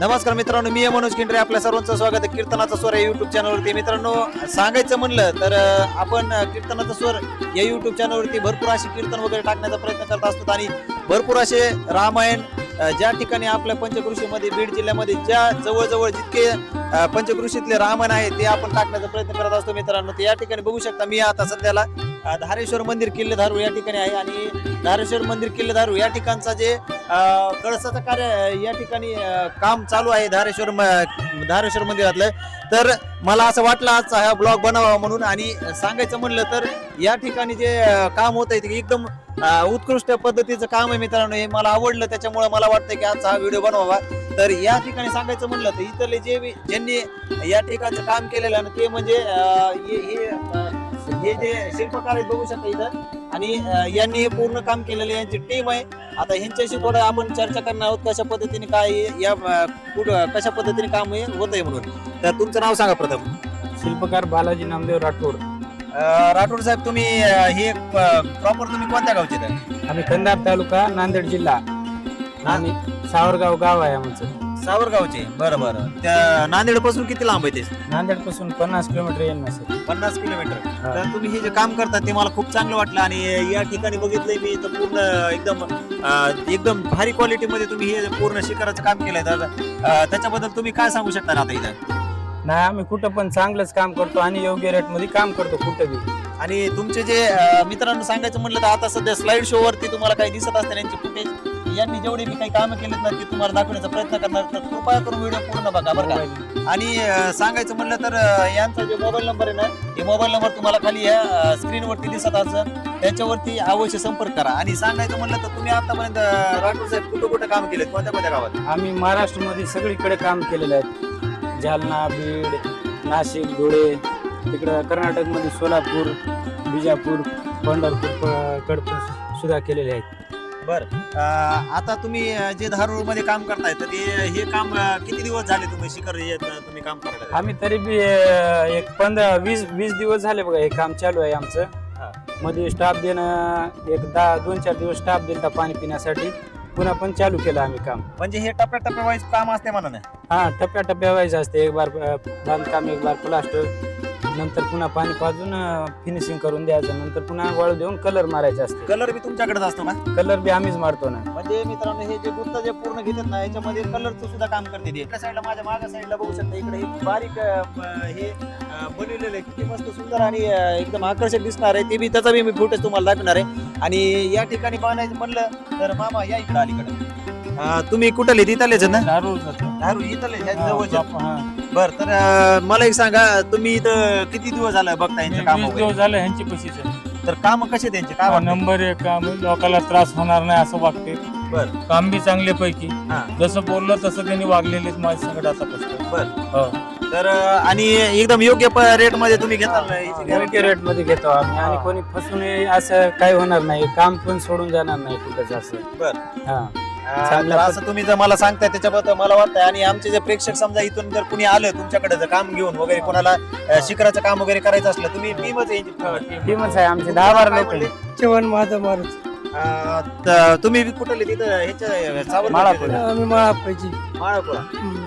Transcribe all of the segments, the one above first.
नमस्कार मित्रांनो मी मनोज किंडरे. आपल्या सर्वांचं स्वागत आहे कीर्तनाचा स्वर या युट्यूब चॅनलवरती मित्रांनो सांगायचं म्हणलं तर आपण कीर्तनाचा स्वर या युट्यूब चॅनलवरती भरपूर असे कीर्तन वगैरे टाकण्याचा प्रयत्न करत असतो आणि भरपूर असे रामायण ज्या ठिकाणी आपल्या पंचकृषीमध्ये बीड जिल्ह्यामध्ये ज्या जवळजवळ जितके पंचकृषीतले रामायण आहे ते आपण टाकण्याचा प्रयत्न करत असतो मित्रांनो. तर या ठिकाणी बघू शकता मी आता सध्याला धारेश्वर मंदिर किल्ले धारू या ठिकाणी आहे आणि धारेश्वर मंदिर किल्ले धारू या ठिकाणचा जे कळसाचं कार्य या ठिकाणी काम चालू आहे धारेश्वर म- धारेश्वर मंदिरातलं. तर मला असं वाटलं आजचा हा ब्लॉग बनावा म्हणून आणि सांगायचं म्हणलं तर या ठिकाणी जे काम होत आहे ते एकदम उत्कृष्ट पद्धतीचं काम आहे मित्रांनो हे मला आवडलं त्याच्यामुळे मला वाटतं की आजचा हा व्हिडिओ बनवावा. तर या ठिकाणी सांगायचं म्हणलं तर इथले जे ज्यांनी या ठिकाणचं काम केलेलं आहे ते म्हणजे हे जे शिल्पकार आहेत बघू शकता इथं. आणि यांनी हे पूर्ण काम केलेलं आहे. यांची टीम आहे. आता ह्यांच्याशी थोडं आपण चर्चा करणार आहोत कशा पद्धतीने काय आहे, या कुठं कशा पद्धतीने काम होत आहे म्हणून. तर तुमचं नाव सांगा प्रथम. शिल्पकार बालाजी नामदेव राठोड. राठोड साहेब तुम्ही अं, हे प्रॉपर तुम्ही कोणत्या गावचे आम्ही कंधार तालुका नांदेड जिल्हा. आणि सावरगाव गाव आहे आमचं. सावरगावचे? बरं बरं. त्या नांदेडपासून किती लांब आहे ते? नांदेडपासून पन्नास किलोमीटर येईल नसेल पन्नास किलोमीटर. तर तुम्ही हे जे काम करता ते मला खूप चांगलं वाटलं. आणि या ठिकाणी बघितलंय मी तर पूर्ण एकदम अं, एकदम भारी क्वालिटीमध्ये तुम्ही हे पूर्ण शिखराचं काम केलंय. तर अं, त्याच्याबद्दल तुम्ही काय सांगू शकता ना आता इथं? नाही आम्ही कुठं पण चांगलंच काम करतो आणि योग्य रेटमध्ये काम करतो कुठं बी. आणि तुमचे जे अं, मित्रांनो सांगायचं म्हणलं तर आता सध्या स्लाइड शो वरती तुम्हाला काही दिसत असते यांचे फुटेज यांनी जेवढे मी काही कामं केलेत ना ते तुम्हाला दाखवण्याचा प्रयत्न करणार. तर कृपया करून व्हिडिओ पूर्ण बघा बरं का. आणि अं, सांगायचं म्हणलं तर अं, यांचा जे मोबाईल नंबर आहे ना हे मोबाईल नंबर तुम्हाला खाली या स्क्रीनवरती दिसत असं. त्याच्यावरती अवश्य संपर्क करा. आणि सांगायचं म्हणलं तर तुम्ही आतापर्यंत अं, राठोड साहेब कुठं कुठं काम केलेत? कोणत्या कोणत्या गावात? आम्ही महाराष्ट्रामध्ये सगळीकडे काम केलेलं आहे. जालना बीड नाशिक धुळे तिकडं कर्नाटकमध्ये सोलापूर बिजापूर पंढरपूर कडपूर सुद्धा केलेले आहेत. अं, आता तुम्ही अं, जे धारूरमध्ये काम करताय तर ते हे काम अं, किती दिवस झाले तुम्ही शिखर हे, अं, तुम्ही काम करायला? आम्ही तरी बी अं, एक पंधरा वीस वीस दिवस झाले बघा हे काम चालू आहे हा. आमचं मध्ये स्टाफ देणं एक दहा दोन चार दिवस स्टाफ दिलता पाणी पिण्यासाठी. पुन्हा पण चालू केलं आम्ही काम. म्हणजे हे टप्प्या टप्प्या वाईज काम असते म्हणा ना? हा टप्प्या टप्प्या व्हायचं असते. एक बार अं, बांधकाम एक बार प्लास्टर नंतर पुन्हा पाणी पाजून फिनिशिंग करून द्यायचं. नंतर पुन्हा वाळू देऊन कलर मारायचे असते. कलर बी तुमच्याकडेच असतो ना कलर बी आम्हीच मारतो ना. म्हणजे मित्रांनो हे जे गुत्ता जे पूर्ण घेतात ना याच्यामध्ये कलरचं सुद्धा काम करते ते. एका साईडला माझ्या मागच्या साईडला बघू शकता इकडे एक बारीक अं, हे अं, बनवलेलं आहे. किती मस्त सुंदर आणि अं, एकदम आकर्षक दिसणार आहे. ते बी त्याचा बी मी फुटेज तुम्हाला दाखवणार आहे. आणि या ठिकाणी पाहण्याचं म्हणलं तर मामा या इकडे अलीकडे. अं, तुम्ही कुठले तिथलेच ना? दारू धारू इथले. बर तर अं, मला एक सांगा तुम्ही इथं किती दिवस झालं बघता यांचे काम वीस दिवस झाले ह्यांची आहे. तर काम कसे त्यांचे काय वाटतं? नंबर एक काम लोकांना त्रास होणार नाही असं वागते. बर. काम बी चांगले पैकी. हा. जसं बोललं तसं त्यांनी वागलेलेच माझ्या संकट आतापासून बर. हो. तर आणि एकदम योग्य रेटमध्ये तुम्ही घेताल योग्य रेटमध्ये घेतो आम्ही आणि. कोणी फसून असं काही होणार नाही काम पण सोडून जाणार नाही कुठंच असं बर. हा असं तुम्ही जर मला सांगताय त्याच्याबद्दल मला वाटतंय आणि आमचे जे प्रेक्षक समजा इथून जर कुणी आलं तुमच्याकडे जर काम घेऊन वगैरे कोणाला अं, शिखराचं काम वगैरे करायचं असलं तुम्ही टीमच आहे यांची. टीमच आहे आमची दहा बारा लोक? चव्हाण महादा मारुती अं, त- तुम्ही कुठले तिथं ह्याच्या सावरकुंडला माळापूर. आम्ही माळापायची माळापुरा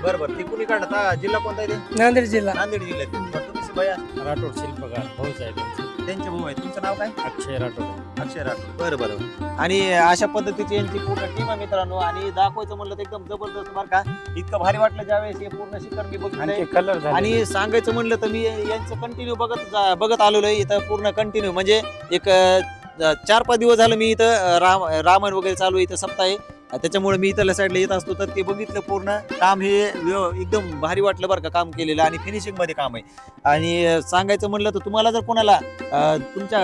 बरं बरं. ती कुणी काढता जिल्हा कोणता आहे ते? नांदेड जिल्हा. नांदेड जिल्ह्यात. बरं, तुम्ही राठोड शिल्पकार भाऊच आहे त्यांचं. भाऊ आहे तुमचं नाव काय? अक्षय राठोड. अक्षय राठोड. बरं बरं आणि अशा पद्धतीची यांची पूर्ण टीम आहे मित्रांनो. आणि दाखवायचं म्हणलं तर एकदम जबरदस्त बरं का. इतकं भारी वाटलं ज्यावेळेस हे पूर्ण शिखर मी बघितलंय. आणखी कलर झाले आणि सांगायचं म्हणलं तर मी यांचं कंटिन्यू बघत जा- बघत आलेलो आहे इथं पूर्ण कंटिन्यू म्हणजे एक अं, चार पाच दिवस झालं मी इथं राम रामायण वगैरे चालू आहे इथं सप्ताह आहे. त्याच्यामुळे मी इथल्या साईडला येत असतो. तर ते बघितलं पूर्ण. काम हे एकदम भारी वाटलं बरं का काम केलेलं आणि फिनिशिंगमध्ये काम आहे. आणि सांगायचं म्हणलं तर तुम्हाला जर कोणाला तुमच्या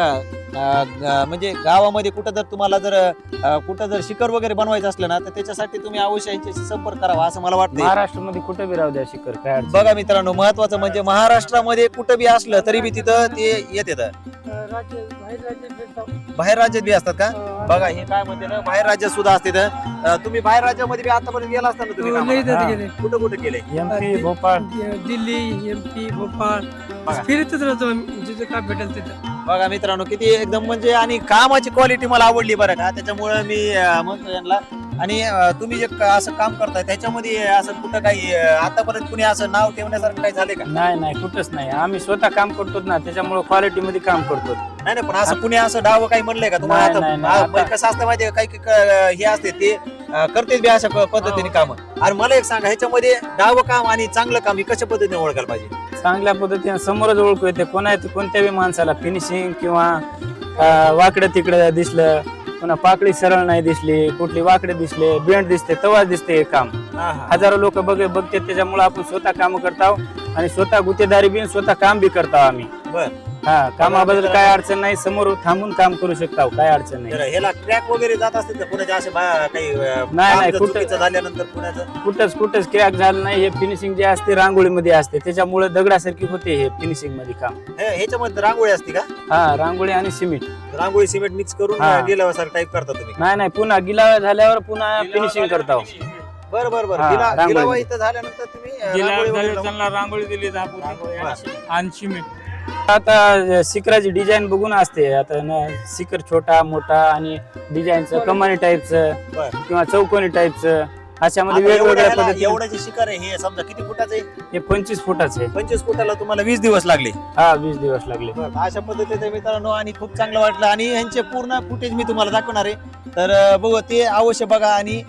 म्हणजे गावामध्ये कुठं जर तुम्हाला जर अं, कुठं जर शिखर वगैरे बनवायचं असलं ना तर त्याच्यासाठी तुम्ही अवश्य यांच्याशी संपर्क करावा असं मला वाटतं महाराष्ट्रामध्ये कुठे बी राहू द्या शिखर काय अडचण बघा मित्रांनो महत्वाचं म्हणजे महाराष्ट्रामध्ये कुठं बी असलं तरी बी तिथं ते येत येतं राज्य बाहेर राज्यात भेटतात बाहेर राज्यात बी असतात का? बघा हे काय म्हणते ना बाहेर राज्यात सुद्धा असते तर अं, तुम्ही बाहेर राज्यामध्ये बी आतापर्यंत गेला असता ना तुम्ही कामाला? हा. गेले. कुठं कुठं केले MP Bhopal. Delhi M P Bhopal. बघा. फिरतच राहतो आम्ही जिथं काय भेटेल तिथं. बघा मित्रांनो किती एकदम म्हणजे आणि कामाची क्वालिटी मला आवडली बरं का. त्याच्यामुळे मी म्हणतो यांना आणि तुम्ही जे असं काम करताय त्याच्यामध्ये असं कुठं काही आतापर्यंत कुणी असं नाव ठेवण्यासारखं काही झाले का? नाही नाही कुठंच नाही. आम्ही स्वतः काम करतो ना त्याच्यामुळे क्वालिटी मध्ये काम करतो नाही नाही पण असं कुणी असं डाव काही म्हणलंय का? तुम्हाला नाही, आता नाही, नाही, आ, आता- कसं असतं माहितीये काही हे असते ते अं, करतेच बी अशा प- पद्धतीने काम. आणि मला एक सांगा ह्याच्यामध्ये डाव काम आणि चांगलं काम हे कशा पद्धतीने ओळखायला पाहिजे? चांगल्या पद्धतीने समोरच ओळखू येते. कोणा कोणत्याही माणसाला फिनिशिंग किंवा वाकडं तिकडं दिसलं पुन्हा पाकळी सरळ नाही दिसली कुठली वाकडे दिसले बेंड दिसते तवा दिसते हे काम हा, हा. हजारो लोक बघ बघते त्याच्यामुळे आपण स्वतः काम करताव आणि स्वतः गुत्तेदारी बी स्वतः काम बी करताव आम्ही बर. हा कामाबद्दल काय अडचण नाही समोर थांबून काम करू शकता काय अडचण तर नाही ह्याला ट्रॅक वगैरे जात असतील का कुणाच्या असे बा- काही अं, नाही, काम नाही, जर कुठं- चुकीचं झाल्यानंतर कुणाचं कुठंच कुठंच क्रॅक झालं नाही हे फिनिशिंग जे असते रांगोळीमध्ये असते. त्याच्यामुळे दगडासारखी होते हे फिनिशिंगमध्ये काम. हे- ह्याच्यामध्ये रांगोळी असते का? हा रांगोळी आणि सिमेंट रांगोळी सिमेंट मिक्स करून हा. गेल्यासारखं टाईप करता तुम्ही. नाही नाही पुन्हा गिलावा झाल्यावर पुन्हा फिनिशिंग करताव बरं बरं बरं. हा, गिला रांगोळी. गिलावा इथं झाल्यानंतर तुम्ही अं, गेल्या रांगोळी वगैरे झाल्या लावून- त्यांना रांगोळी दिली रांगोळी, बरं. आणि सिमेंट आता शिखराची डिझाईन बघून असते. आता ना शिखर छोटा मोठा आणि डिझाईनचं कमानी टाईपचं बर. किंवा चौकोनी टाईपचं अशामध्ये आता वेगवेगळ्या पद्धतीने एवढं जे शिखर आहे हे समजा किती फुटाचं आहे? हे पंचवीस फुटाचे आहे. पंचवीस फुटाला तुम्हाला वीस दिवस लागले. हा वीस दिवस लागले. अशा पद्धतीचे मित्रांनो आणि खूप चांगलं वाटलं. आणि यांचे पूर्ण फुटेज मी तुम्हाला दाखवणार आहे. तर अं, बघू ते अवश्य बघा आणि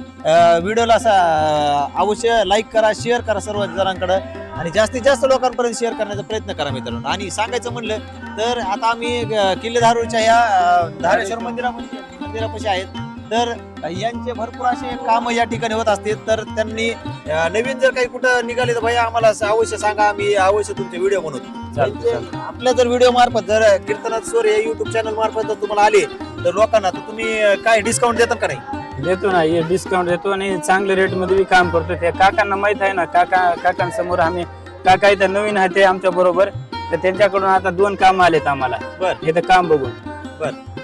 व्हिडिओला असा अं, अवश्य लाईक करा शेअर करा सर्व जणांकडे आणि जास्तीत जास्त लोकांपर्यंत शेअर करण्याचा प्रयत्न करा मित्रांनो. आणि सांगायचं म्हणलं तर आता आम्ही अं, किल्ले धारूरच्या या धारेश्वर मंदिरामध्ये मंदिरापाशी आहेत. तर यांचे भरपूर असे काम या ठिकाणी होत असतील. तर त्यांनी नवीन जर काही कुठं निघाले तर भैया आम्हाला अवश्य सांगा. आम्ही अवश्य तुमचे व्हिडिओ चालतं आपल्या जर व्हिडिओ मार्फत जर कीर्तनाथ स्वर या युट्यूब चॅनल मार्फत जर तुम्हाला आले तर लोकांना तर तुम्ही काय डिस्काउंट देता का नाही? देतो ना हे डिस्काउंट देतो आणि चांगल्या रेटमध्ये बी काम करतो. त्या काकांना माहीत आहे ना काका काकांसमोर आम्ही काका इथं नवीन आहे ते आमच्या बरोबर. तर त्यांच्याकडून आता दोन काम आलेत आम्हाला. बर. हे तर काम बघून.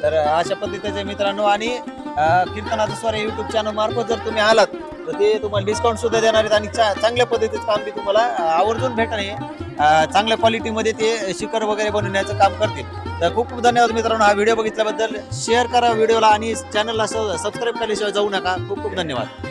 तर अं, अशा पद्धतीचे मित्रांनो. आणि अं, कीर्तनाथ स्वर युट्यूब चॅनल मार्फत जर तुम्ही आलात तर ते तुम्हाला डिस्काउंट सुद्धा देणार आहेत आणि चा- चांगल्या पद्धतीचं काम बी तुम्हाला अं, आवर्जून भेटणार आहे. अं, चांगल्या क्वालिटीमध्ये ते शिखर वगैरे बनवण्याचं काम करतील. तर खूप खूप धन्यवाद मित्रांनो हा व्हिडिओ बघितल्याबद्दल. शेअर करा व्हिडिओला आणि चॅनलला सबस्क्राईब केल्याशिवाय जाऊ नका. खूप खूप धन्यवाद.